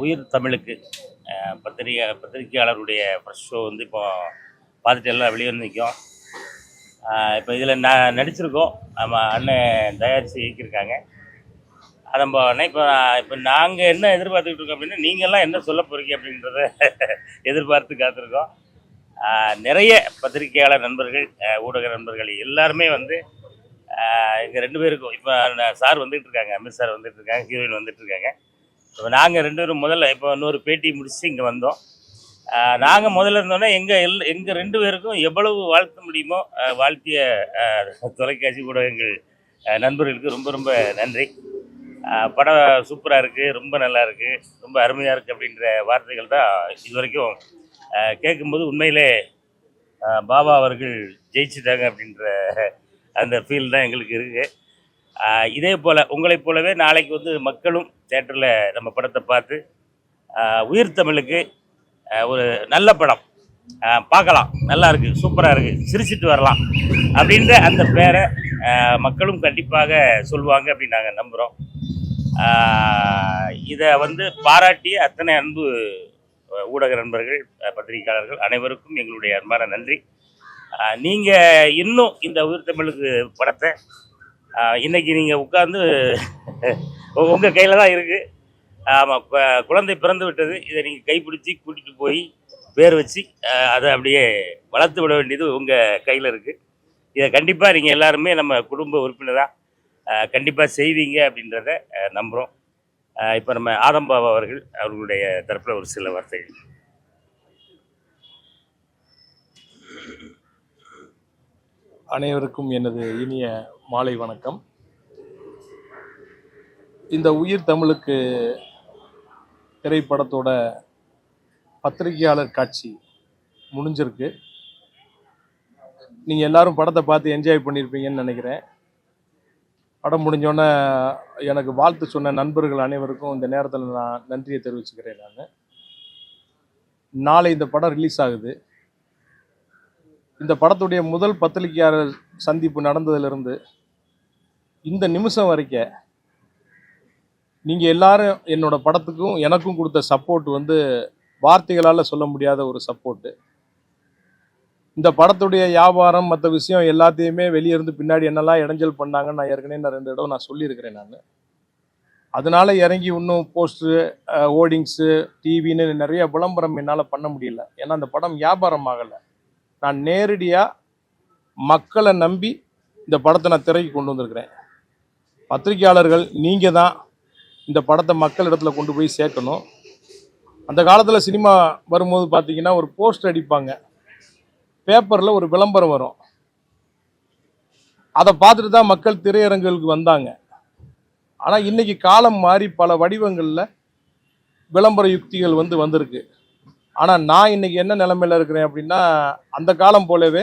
உயிர் தமிழுக்கு பத்திரிகை பத்திரிகையாளருடைய ஃப்ரெஷ் ஷோ வந்து இப்போ பார்த்துட்டு எல்லாம் வெளியே வந்து நிற்கும். இப்போ இதில் நான் நடிச்சிருக்கோம். நம்ம அண்ணன் தயாரித்து இயக்கியிருக்காங்க. அதை நம்ம இப்போ இப்போ நாங்கள் என்ன எதிர்பார்த்துக்கிட்டு இருக்கோம் அப்படின்னா நீங்கள்லாம் என்ன சொல்ல போகிறீங்க அப்படின்றத எதிர்பார்த்து காத்திருக்கோம். நிறைய பத்திரிகையாளர் நண்பர்கள் ஊடக நண்பர்கள் எல்லாருமே வந்து இங்கே ரெண்டு பேருக்கும் இப்போ சார் வந்துட்டு இருக்காங்க அமித் சார் வந்துட்டு இருக்காங்க ஹீரோயின் வந்துட்டு இருக்காங்க. இப்போ நாங்கள் ரெண்டு பேரும் முதல்ல இப்போ இன்னொரு பேட்டி முடிச்சு இங்கே வந்தோம். நாங்கள் முதல்ல இருந்தோன்னா எங்கள் எல் எங்கள் ரெண்டு பேருக்கும் எவ்வளவு வாழ்த்த முடியுமோ வாழ்த்திய தொலைக்காட்சி ஊடகங்கள் எங்கள் நண்பர்களுக்கு ரொம்ப ரொம்ப நன்றி. படம் சூப்பராக இருக்குது ரொம்ப நல்லா இருக்குது ரொம்ப அருமையாக இருக்குது அப்படின்ற வார்த்தைகள் தான் இது வரைக்கும் கேட்கும்போது உண்மையிலே பாபா அவர்கள் ஜெயிச்சிட்டாங்க அப்படின்ற அந்த ஃபீல் தான் எங்களுக்கு இருக்குது இதே போல் உங்களைப் போலவே நாளைக்கு வந்து மக்களும் தேட்டரில் நம்ம படத்தை பார்த்து உயிர் தமிழுக்கு ஒரு நல்ல படம். பார்க்கலாம். நல்லா இருக்குது சூப்பராக இருக்குது சிரிச்சிட்டு வரலாம். அப்படின்ற அந்த பேரை மக்களும் கண்டிப்பாக சொல்லுவாங்க அப்படின்னு நாங்கள் நம்புகிறோம் இதை வந்து பாராட்டிய அத்தனை அன்பு ஊடக நண்பர்கள் பத்திரிகையாளர்கள் அனைவருக்கும் எங்களுடைய அன்பான நன்றி. நீங்கள் இன்னும் இந்த உயிர் தமிழுக்கு படத்தை இன்றைக்கி இன்னைக்கு நீங்கள் உட்காந்து உங்கள் கையில் தான் இருக்குது ஆமாம் குழந்தை பிறந்து விட்டது. இதை நீங்கள் கைப்பிடிச்சி கூட்டிகிட்டு போய் பேர் வச்சு அதை அப்படியே வளர்த்து விட வேண்டியது உங்கள் கையில் இருக்குது இதை கண்டிப்பாக நீங்கள் எல்லாருமே நம்ம குடும்ப உறுப்பினராக கண்டிப்பாக செய்வீங்க அப்படின்றத நம்புகிறோம் இப்போ நம்ம ஆதம்பாபா அவர்கள் அவர்களுடைய தரப்பில் ஒரு சில வார்த்தைகள். அனைவருக்கும் எனது இனிய மாலை வணக்கம். இந்த உயிர் தமிழுக்கு திரைப்படத்தோட பத்திரிகையாளர் காட்சி முடிஞ்சிருக்கு. நீங்கள் எல்லாரும் படத்தை பார்த்து என்ஜாய் பண்ணியிருப்பீங்கன்னு நினைக்கிறேன். படம் முடிஞ்சோடனே எனக்கு வாழ்த்து சொன்ன நண்பர்கள் அனைவருக்கும் இந்த நேரத்தில் நான் நன்றியை தெரிவிச்சுக்கிறேன் நான். நாளை இந்த படம் ரிலீஸ் ஆகுது. இந்த படத்துடைய முதல் பத்திரிகையாளர் சந்திப்பு நடந்ததிலிருந்து இந்த நிமிஷம் வரைக்கும் நீங்கள் எல்லாரும் என்னோடய படத்துக்கும் எனக்கும் கொடுத்த சப்போர்ட் வந்து வார்த்தைகளால் சொல்ல முடியாத ஒரு சப்போர்ட்டு இந்த படத்துடைய வியாபாரம் மற்ற விஷயம் எல்லாத்தையுமே வெளியே இருந்து பின்னாடி என்னெல்லாம் இடைஞ்சல் பண்ணாங்கன்னு நான் ஏற்கனவே நான் ரெண்டு இடம் நான் சொல்லியிருக்கிறேன் நான். அதனால இறங்கி இன்னும் போஸ்டரு ஓடிங்ஸு டிவின்னு நிறைய விளம்பரம் என்னால் பண்ண முடியல. ஏன்னா அந்த படம் வியாபாரம் ஆகலை. நான் நேரடியாக மக்களை நம்பி இந்த படத்தை நான் திரைக்கு கொண்டு வந்திருக்கிறேன். பத்திரிகையாளர்கள் நீங்கள் தான் இந்த படத்தை மக்கள் இடத்துல கொண்டு போய் சேர்க்கணும். அந்த காலத்தில் சினிமா வரும்போது பார்த்தீங்கன்னா ஒரு போஸ்டர் அடிப்பாங்க. பேப்பரில் ஒரு விளம்பரம் வரும். அதை பார்த்துட்டு தான் மக்கள் திரையரங்குகளுக்கு வந்தாங்க. ஆனால் இன்னைக்கு காலம் மாறி பல வடிவங்களில் விளம்பர யுக்திகள் வந்து வந்திருக்கு. ஆனால் நான் இன்னைக்கு என்ன நிலமையில் இருக்கிறேன் அப்படின்னா அந்த காலம் போலவே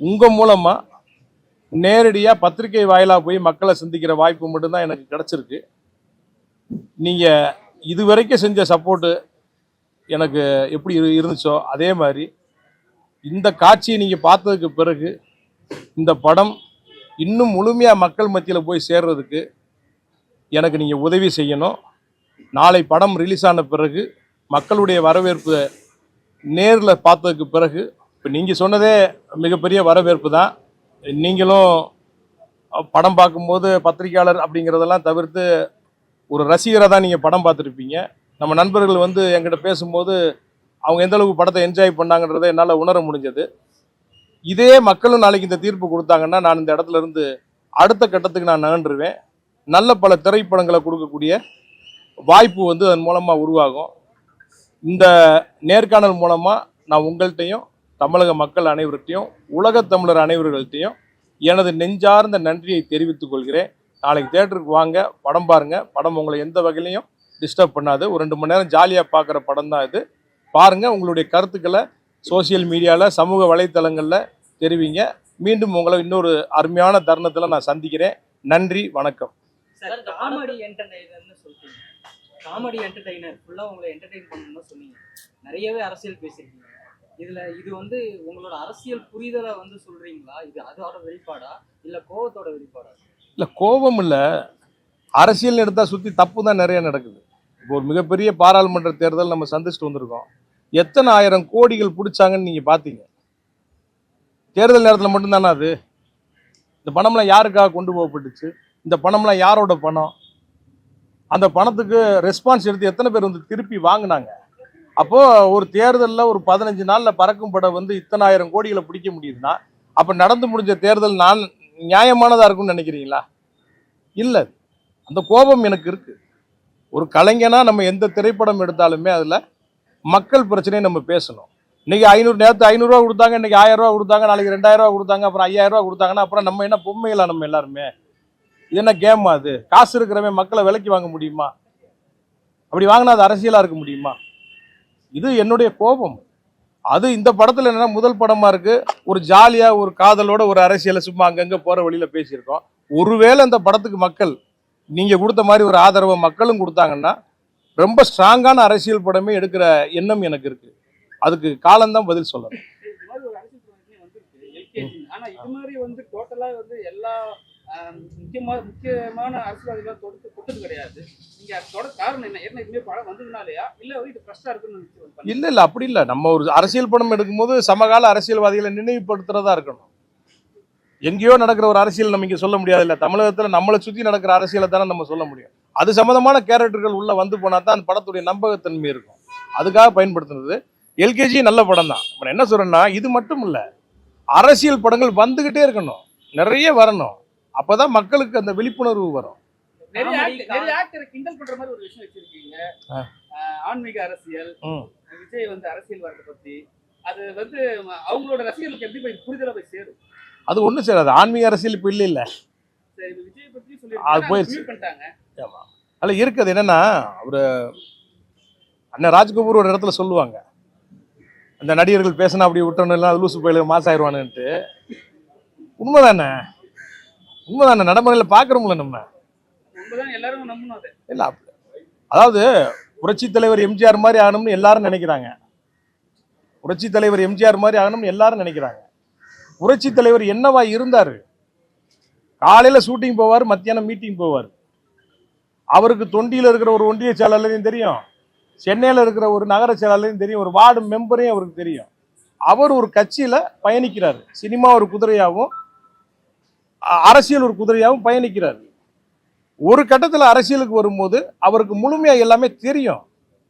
உங்கள் மூலமாக நேரடியாக பத்திரிகை வாயிலாக போய் மக்களை சந்திக்கிற வாய்ப்பு மட்டும்தான் எனக்கு கிடச்சிருக்கு. நீங்கள் இது வரைக்கும் செஞ்ச சப்போர்ட்டு எனக்கு எப்படி இரு- இருந்துச்சோ அதே மாதிரி இந்த காட்சியை நீங்கள் பார்த்ததுக்கு பிறகு இந்த படம் இன்னும் முழுமையாக மக்கள் மத்தியில் போய் சேர்றதுக்கு எனக்கு நீங்கள் உதவி செய்யணும். நாளை படம் ரிலீஸ் ஆன பிறகு மக்களுடைய வரவேற்பு நேரில் பார்த்ததுக்கு பிறகு இப்போ நீங்கள் சொன்னதே மிகப்பெரிய வரவேற்பு தான். நீங்களும் படம் பார்க்கும்போது பத்திரிக்கையாளர் அப்படிங்கிறதெல்லாம் தவிர்த்து ஒரு ரசிகராக தான் நீங்கள் படம் பார்த்துருப்பீங்க. நம்ம நண்பர்கள் வந்து எங்கிட்ட பேசும்போது அவங்க எந்த அளவுக்கு படத்தை என்ஜாய் பண்ணாங்கன்றதை என்னால் உணர முடிஞ்சது. இதே மக்களும் நாளைக்கு இந்த தீர்ப்பு கொடுத்தாங்கன்னா நான் இந்த இடத்துல இருந்து அடுத்த கட்டத்துக்கு நான் நகன்றுவேன். நல்ல பல திரைப்படங்களை கொடுக்கக்கூடிய வாய்ப்பு வந்து அதன் மூலமாக உருவாகும். இந்த நேர்காணல் மூலமாக நான் உங்கள்கிட்டையும் தமிழக மக்கள் அனைவர்கிட்டையும் உலகத் தமிழர் அனைவர்கள்ட்டையும் எனது நெஞ்சார்ந்த நன்றியை தெரிவித்துக் கொள்கிறேன். நாளைக்கு தேட்டருக்கு வாங்க படம் பாருங்க. படம் உங்களை எந்த வகையிலையும் டிஸ்டர்ப் பண்ணாது. ஒரு ரெண்டு மணி நேரம் ஜாலியாக பார்க்குற படம் தான் இது. பாருங்க உங்களுடைய கருத்துக்களை சோஷியல் மீடியாவில் சமூக வலைத்தளங்களில் தெரிவிங்க. மீண்டும் உங்களை இன்னொரு அருமையான தருணத்தில் நான் சந்திக்கிறேன். நன்றி வணக்கம். சார் காமெடி என்டர்டைனர்னு காமெடி என்டர்டைனர் ஃபுல்லாக உங்களை என்டர்டைன் பண்ணணும்னு சொன்னீங்க. நிறையவே அரசியல் பேசியிருக்கீங்க. இதுல இது வந்து உங்களோட அரசியல் புரிதலை வந்து சொல்றீங்களா? இது அதோட வெளிப்பாடா? இல்ல கோவத்தோட வெளிப்பாடா? இல்லை கோபம் இல்லை. அரசியல் எடுத்தால் சுற்றி தப்பு தான் நிறைய நடக்குது. இப்போ ஒரு மிகப்பெரிய பாராளுமன்ற தேர்தல் நம்ம சந்திச்சுட்டு வந்திருக்கோம். எத்தனை ஆயிரம் கோடிகள் பிடிச்சாங்கன்னு நீங்க பாத்தீங்க? தேர்தல் நேரத்தில் மட்டும்தானே அது? இந்த பணம்லாம் யாருக்காக கொண்டு போகப்பட்டுச்சு? இந்த பணம்லாம் யாரோட பணம்? அந்த பணத்துக்கு ரெஸ்பான்ஸ் எடுத்து எத்தனை பேர் வந்து திருப்பி வாங்கினாங்க? அப்போது ஒரு தேர்தலில் ஒரு பதினஞ்சு நாளில் பறக்கும் படம் வந்து இத்தனை ஆயிரம் கோடிகளை பிடிக்க முடியுதுன்னா அப்போ நடந்து முடிஞ்ச தேர்தல் நான் நியாயமானதாக இருக்கும்னு நினைக்கிறீங்களா? இல்லை. அந்த கோபம் எனக்கு இருக்குது ஒரு கலைஞனா நம்ம எந்த திரைப்படம் எடுத்தாலுமே அதில் மக்கள் பிரச்சனையை நம்ம பேசணும். இன்னைக்கு ஐநூறு நேரத்து ஐநூறுரூவா கொடுத்தாங்க இன்றைக்கி ஆயிரரூவா கொடுத்தாங்க நாளைக்கு ரெண்டாயிரம் ரூபா கொடுத்தாங்க அப்புறம் ஐயாயிரரூவா கொடுத்தாங்கன்னா அப்புறம் நம்ம என்ன பொம்மைகளா நம்ம எல்லாருமே? இது என்ன கேம் அது? காசு இருக்கிறவன் மக்களை விலைக்கு வாங்க முடியுமா? அப்படி வாங்கினா அது அரசியலாக இருக்க முடியுமா? இது என்னுடைய கோபம். அது இந்த படத்தில் என்னன்னா முதல் படமா இருக்கு. ஒரு ஜாலியாக ஒரு காதலோட ஒரு அரசியலை சும்மா அங்கங்கே போகிற வழியில் பேசியிருக்கோம். ஒருவேளை இந்த படத்துக்கு மக்கள் நீங்கள் கொடுத்த மாதிரி ஒரு ஆதரவை மக்களும் கொடுத்தாங்கன்னா ரொம்ப ஸ்ட்ராங்கான அரசியல் படமே எடுக்கிற எண்ணம் எனக்கு இருக்குது அதுக்கு காலம்தான் பதில் சொல்லணும். இது அரசியல் ஆனா இது மாதிரி வந்து டோட்டலா வந்து எல்லா முக்கியமான முக்கியமான அரசியல்வாதிகள் தொடுத்து கிடையாது. இல்ல இல்ல அப்படி இல்ல. நம்ம ஒரு அரசியல் படம் எடுக்கும்போது சமகால அரசியல்வாதிகளை நினைவுபடுத்துறதா இருக்கணும். எங்கேயோ நடக்கிற ஒரு அரசியல் நம்ம இங்க சொல்ல முடியாது இல்ல. தமிழகத்துல நம்மளை சுத்தி நடக்கிற அரசியலை தானே நம்ம சொல்ல முடியும். அது சம்பந்தமான கேரக்டர்கள் உள்ள வந்து போனா தான் அந்த படத்துடைய நம்பகத்தன்மை இருக்கும். அதுக்காக பயன்படுத்துனது. எல்கேஜி நல்ல படம் தான். அப்புறம் என்ன சொல்றேன்னா இது மட்டும் இல்ல. அரசியல் படங்கள் வந்துகிட்டே இருக்கணும். நிறைய வரணும். அப்பதான் மக்களுக்கு அந்த விழிப்புணர்வு வரும். நிறைய ஆக்டரை கிண்டல் பண்ற மாதிரி ஒரு விஷயம் வச்சிருக்கீங்க. ஆன்மீக அரசியல் ம். விஜய் வந்து அரசியல் வரதை பத்தி அது வந்து அவங்களோட ரசிகர்களுக்கு எப்படி போய் புரிதலா போய் சேரும்? அது ஒண்ணும் சேராது. ஆன்மீக அரசியல் இப்ப இல்ல இல்ல. சரி விஜய் பத்தி அது சொல்லி. பண்ணிட்டாங்க. அதுல இருக்குது. என்னன்னா அவரு அண்ணன் ராஜ்கபூர் ஒரு இடத்துல சொல்லுவாங்க. அந்த நடிகர்கள் பேசினா அப்படி இல்லை அது லூசு போயில மாஸ் ஆயிடுவானுன்ட்டு உண்மைதானே? உண்மைதானே? நடைமுறையில் பார்க்குறோம்ல நம்ம உண்மைதான் எல்லாரும் நம்பணும் அதை இல்லை அதாவது புரட்சி தலைவர் எம்ஜிஆர் மாதிரி ஆகணும்னு எல்லாரும் நினைக்கிறாங்க. புரட்சி தலைவர் எம்ஜிஆர் மாதிரி ஆகணும்னு எல்லாரும் நினைக்கிறாங்க. புரட்சி தலைவர் என்னவா இருந்தாரு? காலையில ஷூட்டிங் போவார் மத்தியானம் மீட்டிங் போவார். அவருக்கு தொண்டியில் இருக்கிற ஒரு ஒன்றிய செயலாளரையும் தெரியும். சென்னையில் இருக்கிற ஒரு நகர செயலாளரையும் தெரியும். ஒரு வார்டு மெம்பரையும் அவருக்கு தெரியும். அவர் ஒரு கட்சியில பயணிக்கிறார். சினிமா ஒரு குதிரையாகவும் அரசியல் ஒரு குதிரையாகவும் பயணிக்கிறார். ஒரு கட்டத்துல அரசியலுக்கு வரும்போது அவருக்கு முழுமையா எல்லாமே தெரியும்.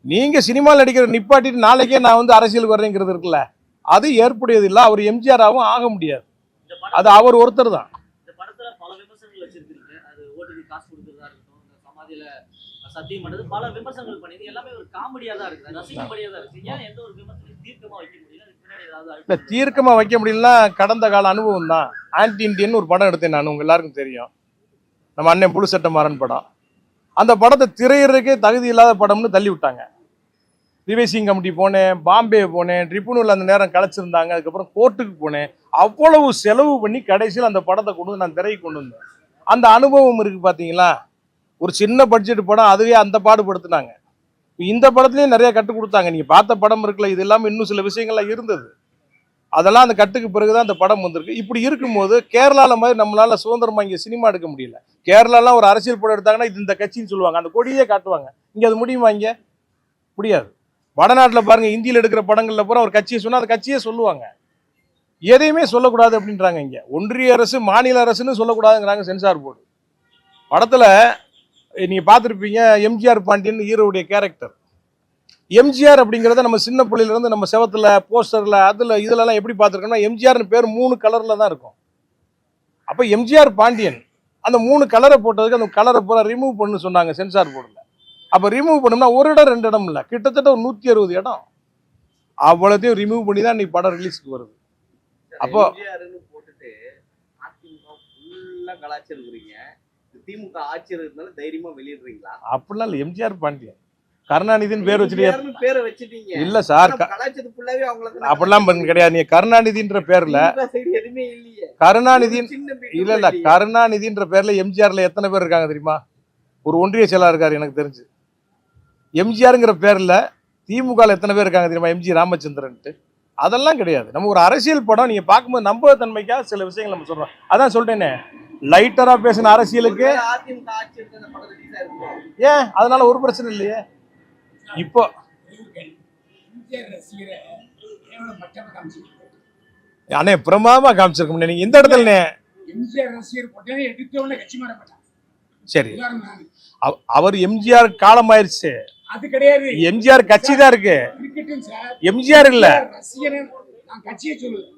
நீங்க சினிமாவில் நடிக்கிற நிப்பாட்டிட்டு நாளைக்கே நான் வந்து அரசியலுக்கு வர்றேங்கிறது இருக்குல்ல அது ஏற்புடையது இல்லை. அவர் எம்ஜிஆராகவும் ஆக முடியாது. அது அவர் ஒருத்தர் தான். சத்தியம் பண்ணது பல விமர்சனங்கள் பண்ணிது எல்லாமே ஒரு காமெடியா தான் இருக்கு ரசிக்கும்படியா தான் இருக்கு ஏன் எந்த ஒரு விமர்சனம் தீர்க்கமா வைக்க முடியல? இல்ல வைக்க முடியலன்னா கடந்த கால அனுபவம் தான். ஆன்டி இண்டியன் ஒரு படம் எடுத்தேன் நான். உங்க எல்லாருக்கும் தெரியும். நம்ம அண்ணன் புழுசட்டமாறன் படம். அந்த படத்தை திரையிறதுக்கே தகுதி இல்லாத படம்னு தள்ளி விட்டாங்க. ரிவைசிங் கமிட்டி போனேன் பாம்பே போனேன் ட்ரிபுனல் அந்த நேரம் கலைச்சிருந்தாங்க அதுக்கப்புறம் கோர்ட்டுக்கு போனேன். அவ்வளவு செலவு பண்ணி கடைசியில் அந்த படத்தை கொண்டு வந்து நான் திரை கொண்டு வந்தேன். அந்த அனுபவம் இருக்குது பார்த்தீங்களா ஒரு சின்ன பட்ஜெட் படம் அதுவே அந்த பாடுபடுத்தினாங்க. இந்த படத்துலயும் நிறைய கட்டு கொடுத்தாங்க. நீங்கள் பார்த்த படம் இருக்குல்ல இது இல்லாமல் இன்னும் சில விஷயங்கள்லாம் இருந்தது. அதெல்லாம் அந்த கட்டுக்கு பிறகுதான் அந்த படம் வந்திருக்கு. இப்படி இருக்கும்போது கேரளாவில் மாதிரி நம்மளால் சுதந்திரமாக இங்கே சினிமா எடுக்க முடியல. கேரளாலாம் ஒரு அரசியல் படம் எடுத்தாங்கன்னா இது இந்த கட்சின்னு சொல்லுவாங்க. அந்த கொடியே காட்டுவாங்க. இங்கே அது முடியுமா இங்கே? முடியாது. வடநாட்டில் பாருங்கள் இந்தியில் எடுக்கிற படங்களில் பூரா ஒரு கட்சியை சொன்னால் அந்த கட்சியே சொல்லுவாங்க. எதையுமே சொல்லக்கூடாது அப்படின்றாங்க இங்கே. ஒன்றிய அரசு மாநில அரசுன்னு சொல்லக்கூடாதுங்கிறாங்க சென்சார் போர்டு. படத்தில் நீங்கள் பார்த்துருப்பீங்க எம்ஜிஆர் பாண்டியன் ஹீரோவுடைய கேரக்டர். எம்ஜிஆர் அப்படிங்கிறத நம்ம சின்ன பிள்ளையிலேருந்து நம்ம செவத்துல போஸ்டரில் அதில் இதுலலாம் எப்படி பார்த்துருக்கோம்னா எம்ஜிஆர்னு பேர் மூணு கலரில் தான் இருக்கும். அப்போ எம்ஜிஆர் பாண்டியன் அந்த மூணு கலரை போட்டதுக்கு அந்த கலரை பூரா ரிமூவ் பண்ணு சொன்னாங்க சென்சார் போர்டில் அப்ப ரிமூவ் பண்ணோம்னா ஒரு இடம் ரெண்டு இடம் இல்லை. கிட்டத்தட்ட ஒரு நூத்தி அறுபது இடம். அவ்வளோத்தையும் ரிமூவ் பண்ணி தான் இன்னைக்கு படம் ரிலீஸ்க்கு வருது. அப்போ- போட்டுட்டு திமுக ஆட்சி இருக்கிறதுனால தைரியமா வெளியிடுறீங்களா? அப்படிலாம் இல்லை எம்ஜிஆர் பாண்டியன். கருணாநிதின்னு பேர் வச்சுட்டு பேரை வச்சுட்டீங்க. இல்ல சார் அப்படிலாம் கிடையாது. நீங்க கருணாநிதின்ற பேர்ல கருணாநிதி இல்ல இல்ல. கருணாநிதின்ற பேர்ல எம்ஜிஆர்ல எத்தனை பேர் இருக்காங்க தெரியுமா? ஒரு ஒன்றிய செயலாளர் இருக்காரு எனக்கு தெரிஞ்சு. எம்ஜிஆருங்கிற பேர்ல திமுகல எத்தனை பேர் இருக்காங்க தெரியுமா? எம்ஜி ராமச்சந்திரன்ட்டு. அதெல்லாம் கிடையாது. நம்ம ஒரு அரசியல் படம் நீங்க பார்க்கும்போது நம்பகத்தன்மைக்காக சில விஷயங்கள் நம்ம சொல்றோம். அதான் சொல்லிட்டேனே. லைட்டரா பேசின அரசியலுக்கு ஏன்? அதனால ஒரு பிரச்சனை இல்லையே. இப்போ. அண்ணே பிரமாதமா காமிச்சிருக்கோம் நீங்க இந்த இடத்துல சரி. அவர் எம்ஜிஆர் காலம் ஆயிருச்சு அது கிடையாது எம்ஜிஆர் கட்சி தான் இருக்கு. எம்ஜிஆர் இல்ல. கட்சியை சொல்லுவேன்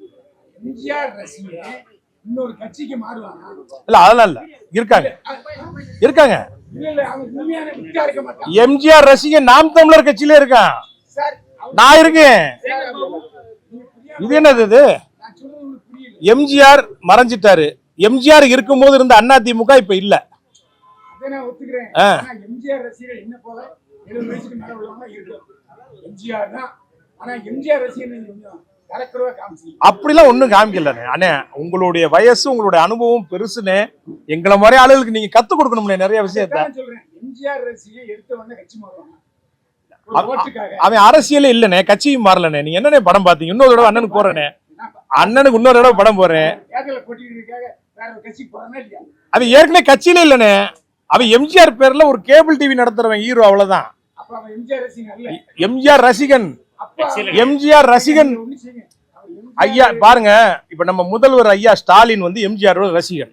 எம்ஜிஆர் ரசிகர் இன்னொரு கட்சிக்கு மாறுவாங்க இல்ல அதெல்லாம் இல்ல. இருக்காங்க. இருக்காங்க. எம்ஜிஆர் ரசிகன் நாம் தமிழர் கட்சியில இருக்கான். நான் இருக்கேன். இது என்னது இது? எம்ஜிஆர் மறைஞ்சிட்டாரு. எம்ஜிஆர் இருக்கும்போது இருந்த அண்ணா திமுக இப்ப இல்ல. எம்ஜிஆர் அப்படிலாம் ஒண்ணும் காமிக்கலண்ணே அண்ணே. உங்களுடைய வயசு உங்களுடைய அனுபவம் பெருசுன்னு எங்களை மாதிரி ஆளுகளுக்கு நீங்க கத்து கொடுக்கணும்னே நிறைய விஷயத்த. அவன் அரசியலே இல்லனே கட்சியும் மாறலனே நீங்க என்னண்ணே படம் பாத்தீங்க இன்னொரு தடவை அண்ணனுக்கு போறேனே அண்ணனுக்கு இன்னொரு தடவை படம் போறேன். அவன் ஏற்கனவே கட்சியில இல்லனே அவன் எம்ஜிஆர் பேர்ல ஒரு கேபிள் டிவி நடத்துறவன் ஹீரோ அவ்வளவுதான். எம்ஜிஆர் ரசிகன். எம்ஜிஆர் ரசிகன். ஐயா பாருங்க. இப்ப நம்ம முதல்வர் ஐயா ஸ்டாலின் வந்து எம்ஜிஆர் ரசிகன்.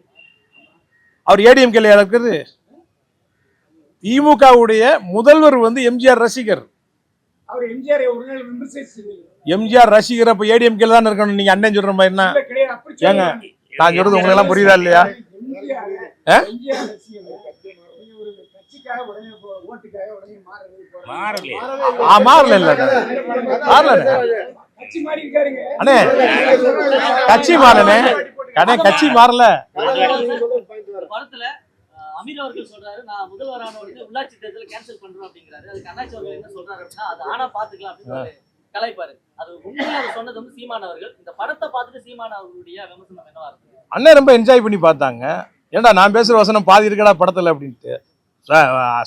அவர் ஏடிஎம்கேல இருக்கிறது. திமுகவுடைய முதல்வர் வந்து எம்ஜிஆர் ரசிகர். அவர் எம்ஜிஆர் ரசிகர் அப்ப ஏடிஎம்கேல தான் இருக்கணும்? நீங்க அண்ணன் சொல்ற மாதிரி என்ன? ஏங்க. நான் சொல்றது உங்களுக்கு எல்லாம் புரியுதா இல்லையா? மாறலையே. ஆ மாறல இல்ல மாறல கட்சி அண்ணே மாறனே. அண்ணே கட்சி மாறல. அமீர் அவர்கள் சொல்றாரு நான் முதல்வரான உள்ளாட்சி தேர்தலை கேன்சல் பண்றோம் அப்படிங்கிறாரு. அதுக்கு அண்ணாச்சி அவர்கள் என்ன சொல்றாரு அப்படின்னா அது ஆனா பாத்துக்கலாம் அப்படின்னு ஒரு கலாய்ப்பாரு. அது உண்மையில அவர் சொன்னது வந்து சீமான் அவர்கள். இந்த படத்தை பார்த்துட்டு சீமான் அவர்களுடைய விமர்சனம் என்னவா இருக்கு? அண்ணன் ரொம்ப என்ஜாய் பண்ணி பார்த்தாங்க. ஏன்டா நான் பேசுற வசனம் பாதி இருக்கடா படத்துல அப்படின்ட்டு.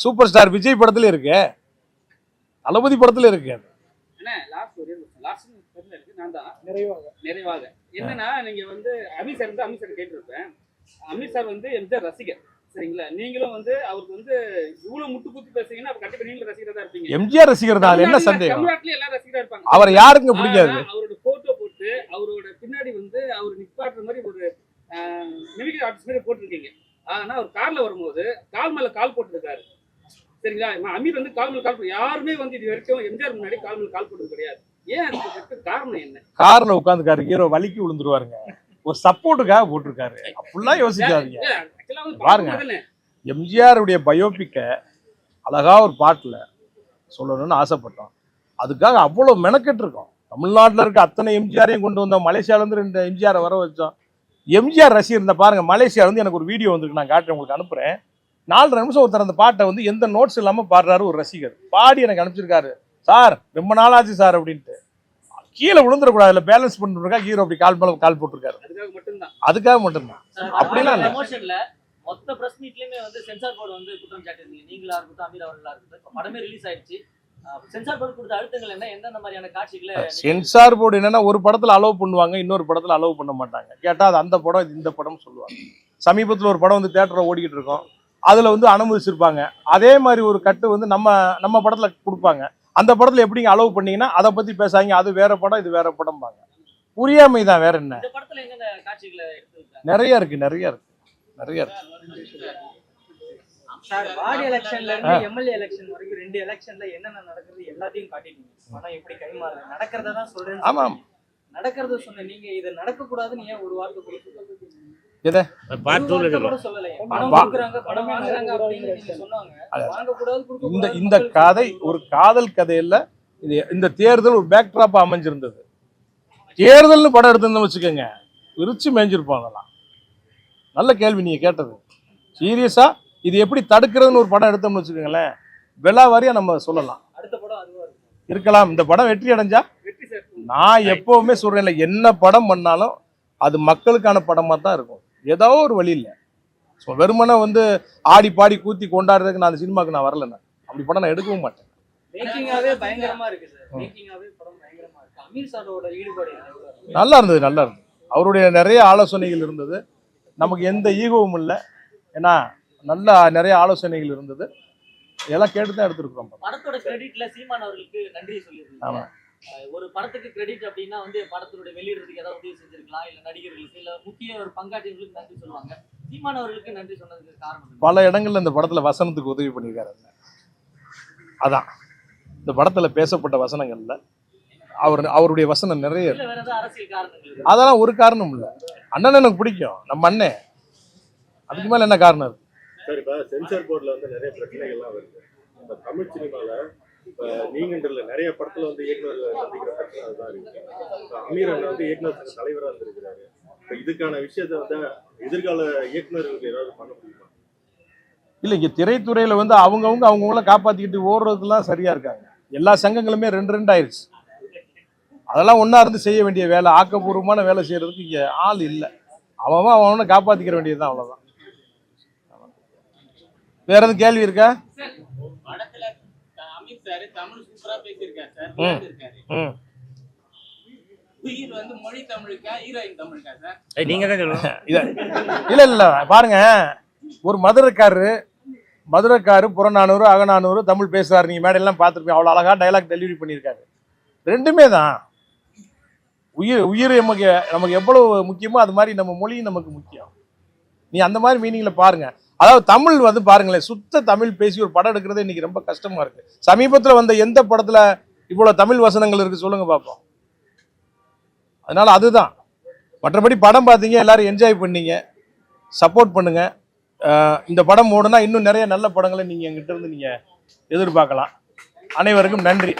சூப்பர் ஸ்டார் விஜய் படத்துல இருக்கு. தளபதி படத்துல இருக்கு அண்ணா லாஸ்ட் ஒரு லாஸ்ட் தெரியல இருக்கு. நான் தான். நிறைவாக. நிறைவாக. என்னன்னா நீங்க வந்து அமீர் சார் வந்து அமீர் சார் கேட்டிருப்பேன். அமீர் சார் வந்து எம்ஜிஆர் ரசிகர். சரிங்களா? நீங்களும் வந்து அவருக்கு வந்து இவ்வளவு முட்டு குத்தி பேசுறீங்கன்னா கண்டிப்பா நீங்களும் ரசிகரா தான் இருப்பீங்க. எம்ஜிஆர் ரசிகர் தான். என்ன சந்தேகம்? தமிழ்நாட்டுல எல்லாரும் ரசிகரா இருப்பாங்க. அவரை யாருங்க பிடிக்காது. அவரோட போட்டோ போட்டு அவரோட பின்னாடி வந்து அவர் நிப்பாட்டுற மாதிரி ஒரு மிமிக்ரி ஆர்டிஸ்ட் மாதிரி போட்டிருக்கீங்க. ஆனா அவர் கார்ல வரும்போது கால் மேல கால் போட்டிருக்காரு. சரிங்களா? அமீர் வந்து கால் மேல கால் யாருமே வந்து இது வரைக்கும் எம்ஜிஆர் முன்னாடி கால் மேல கால் போட்டது கிடையாது. ஏன் காரணம் என்ன? கார்ல உட்காந்துக்காரு ஹீரோ வலிக்கு விழுந்துருவாருங்க. ஒரு சப்போர்ட்டுக்காக போட்டிருக்காரு. அப்படிலாம் யோசிக்காதீங்க. பாருங்க. எம்ஜிஆருடைய பயோபிக்கை அழகா ஒரு பாட்டில் சொல்லணும்னு ஆசைப்பட்டோம். அதுக்காக அவ்வளோ மெனக்கெட்டு இருக்கோம் தமிழ்நாட்டில் இருக்க அத்தனை எம்ஜிஆரையும் கொண்டு வந்தோம் மலேசியாவிலேருந்து ரெண்டு எம்ஜிஆரை வர வச்சோம். எம்ஜிஆர் ரசிகர் இந்த பாருங்க மலேசியா வந்து எனக்கு ஒரு வீடியோ வந்திருக்கு நான் காட்டுறேன் உங்களுக்கு அனுப்புறேன். நாலரை நிமிஷம் ஒருத்தர் அந்த பாட்டை வந்து எந்த நோட்ஸ் இல்லாமல் பாடுறாரு ஒரு ரசிகர். பாடி எனக்கு அனுப்பிச்சிருக்காரு. சார் ரொம்ப நாள் ஆச்சு சார் அப்படின்ட்டு. கீழே விழுந்துடக்கூடாது இல்லை பேலன்ஸ் பண்ணிருக்கா ஹீரோ அப்படி கால் மேலே கால் போட்டிருக்காரு. அதுக்காக மட்டும்தான். அப்படிலாம் இல்ல. மொத்த பிரஸ் மீட்லயுமே வந்து சென்சார் போர்டு வந்து குற்றம் சாட்டிருந்தீங்க நீங்களா இருக்கட்டும் அமீர் அவர்களா இருக்கட்டும் படமே ரிலீஸ் ஆயிடுச்சு. சென்சார் போர்டு கொடுத்த அழுத்தங்கள் என்ன? எந்தெந்த மாதிரியான காட்சிகளை நீங்க- சென்சார் போர்டு என்னன்னா ஒரு படத்துல அலோவ் பண்ணுவாங்க இன்னொரு படத்துல அலோவ் பண்ண மாட்டாங்க. கேட்டா அது அந்த படம் இது இந்த படம் சொல்லுவாங்க. சமீபத்துல ஒரு படம் வந்து தேட்டர்ல ஓடிக்கிட்டு இருக்கோம். அதுல வந்து அனுமதிச்சிருப்பாங்க. அதே மாதிரி ஒரு கட்டு வந்து நம்ம நம்ம படத்துல கொடுப்பாங்க. அந்த படத்துல எப்படிங்க அலோவ் பண்ணீங்கன்னா அதை பத்தி பேசாங்க அது வேற படம் இது வேற படம்பாங்க. புரியாமை தான் வேற என்ன? நிறைய இருக்கு நிறைய இருக்கு நிறைய இருக்கு. சார் வார்டு எலெக்ஷன்ல இருந்து எம்எல்ஏ எலெக்ஷன் வரைக்கும் ரெண்டு எலெக்ஷன்ல என்னென்ன நடக்குது எல்லாத்தையும் காட்டிட்டீங்க. பணம் எப்படி கைமாறுது? நடக்கிறத தான் சொல்றேன் ஆமாம் நடக்கிறத சொன்ன நீங்க இது நடக்க கூடாதுன்னு ஏன் ஒரு வார்த்தை குறிப்பிட்டு பார்ட் டூல ஒரு வார்த்தை சொல்லுவோம் கூட சொல்லலையே பணம் வா- கொடுக்குறாங்க பணம் வாங்குறாங்க அப்படின்னு நீங்க சொன்னாங்க. வாங்க கூடாது கொடுக்க இந்த இந்த கதை. ஒரு காதல் கதையில இது இந்த தேர்தல் ஒரு பேக்ட்ராப் அமைஞ்சிருந்தது. தேர்தல்னு படம் எடுத்திருந்தோம் வச்சுக்கோங்க. விரிச்சு மேய்ஞ்சிருப்போம் அதெல்லாம். நல்ல கேள்வி நீங்க கேட்டது. சீரியஸா இது எப்படி தடுக்கிறதுன்னு ஒரு படம் எடுத்தோம்னு வச்சுக்கோங்களேன் விலா வாரியா நம்ம சொல்லலாம். இருக்கலாம். இந்த படம் வெற்றி அடைஞ்சா? நான் எப்பவுமே சொல்றேன்ல என்ன படம் பண்ணாலும் அது மக்களுக்கான படமா தான் இருக்கும். ஏதோ ஒரு வழி இல்லை. ஸோ வெறுமனே வந்து ஆடி பாடி கூத்தி கொண்டாடுறதுக்கு நான் அந்த சினிமாவுக்கு நான் வரல நான். அப்படி படம் நான் எடுக்கவும் மாட்டேன்? நல்லா இருந்தது நல்லா இருந்தது. அவருடைய நிறைய ஆலோசனைகள் இருந்தது. நமக்கு எந்த ஈகோவும் இல்லை. ஏன்னா நல்ல நிறைய ஆலோசனைகள் இருந்தது. இதெல்லாம் கேட்டு தான் எடுத்துருக்குறோம். படத்தோட கிரெடிட்ல சீமான் அவர்களுக்கு நன்றி ஆமா. சொல்லியிருக்கீங்க ஒரு படத்துக்கு கிரெடிட் அப்படின்னா வந்து படத்தினுடைய வெளியிடுறதுக்கு ஏதாவது உதவி செஞ்சிருக்கலாம் இல்ல நடிகர்களுக்கு இல்ல முக்கிய ஒரு பங்காற்றியவர்களுக்கு நன்றி சொல்லுவாங்க. சீமான் அவர்களுக்கு நன்றி சொன்னதுக்கு காரணம்? பல இடங்கள்ல இந்த படத்துல வசனத்துக்கு உதவி பண்ணியிருக்காரு. அதான். இந்த படத்துல பேசப்பட்ட வசனங்கள்ல அவர் அவருடைய வசனம் நிறைய அதெல்லாம் ஒரு காரணம் இல்லை. அண்ணன் எனக்கு பிடிக்கும். நம்ம அண்ணன் அதுக்கு மேல என்ன காரணம் இருக்கு? சார் இப்போ சென்சார் போர்டில் வந்து நிறைய பிரச்சனைகள்லாம் வருது. இப்போ தமிழ் சினிமாவில் இப்போ நீங்கன்றதுல நிறைய படத்தில் வந்து இயக்குநர் சந்திக்கிற பிரச்சனை அதுதான் இருக்கு. இப்போ அமீர் அண்ணன் வந்து இயக்குநர் சங்க தலைவராக இருந்திருக்கிறாரு. இப்போ இதுக்கான விஷயத்தை வந்து எதிர்கால இயக்குநர்களுக்கு ஏதாவது பண்ண முடியுமா? இல்லை இங்கே திரைத்துறையில் வந்து அவங்கவுங்க அவங்கவுங்கள காப்பாற்றிக்கிட்டு ஓடுறதுலாம் சரியாக இருக்காங்க. எல்லா சங்கங்களுமே ரெண்டு ரெண்டு ஆயிடுச்சு அதெல்லாம் ஒன்றா இருந்து செய்ய வேண்டிய வேலை ஆக்கப்பூர்வமான வேலை செய்கிறதுக்கு இங்கே ஆள் இல்லை. அவன் அவனை காப்பாற்றிக்கிற வேண்டியது தான் அவ்வளோதான் வேற எதுவும் கேள்வி இருக்கா? படத்துல அமித் சார் தமிழ் சூப்பரா பேசியிருக்காரு. சார் ம். விளையாடிருக்காரு ம். உயிர் வந்து மொழி தமிழுக்கா ஹீரோயின் தமிழுக்கா சார்? ஏய், நீங்க தான் சொல்லணும் இத இல்ல இல்ல பாருங்க. ஒரு மதுரைக்காரரு மதுரைக்காரு புறநானூறு அகநானூறு தமிழ் பேசுறாரு. நீங்க மேடையெல்லாம் பார்த்துருப்பீங்க. அவ்வளோ அழகா டைலாக் டெலிவரி பண்ணியிருக்காரு. ரெண்டுமே தான். உயிர் உயிர் நமக்கு நமக்கு எவ்வளவு முக்கியமோ அது மாதிரி நம்ம மொழியும் நமக்கு முக்கியம். நீ அந்த மாதிரி மீனிங்ல பாருங்க. அதாவது தமிழ் வந்து பாருங்களேன் சுத்த தமிழ் பேசி ஒரு படம் எடுக்கிறது இன்னைக்கு ரொம்ப கஷ்டமா இருக்கு. சமீபத்தில் வந்த எந்த படத்துல இவ்வளவு தமிழ் வசனங்கள் இருக்கு சொல்லுங்க பார்ப்போம் அதனால அதுதான். மற்றபடி படம் பார்த்தீங்க எல்லாரும் என்ஜாய் பண்ணீங்க சப்போர்ட் பண்ணுங்க. இந்த படம் ஓடுனா இன்னும் நிறைய நல்ல படங்களை நீங்க எங்கிட்ட இருந்து நீங்க எதிர்பார்க்கலாம். அனைவருக்கும் நன்றி.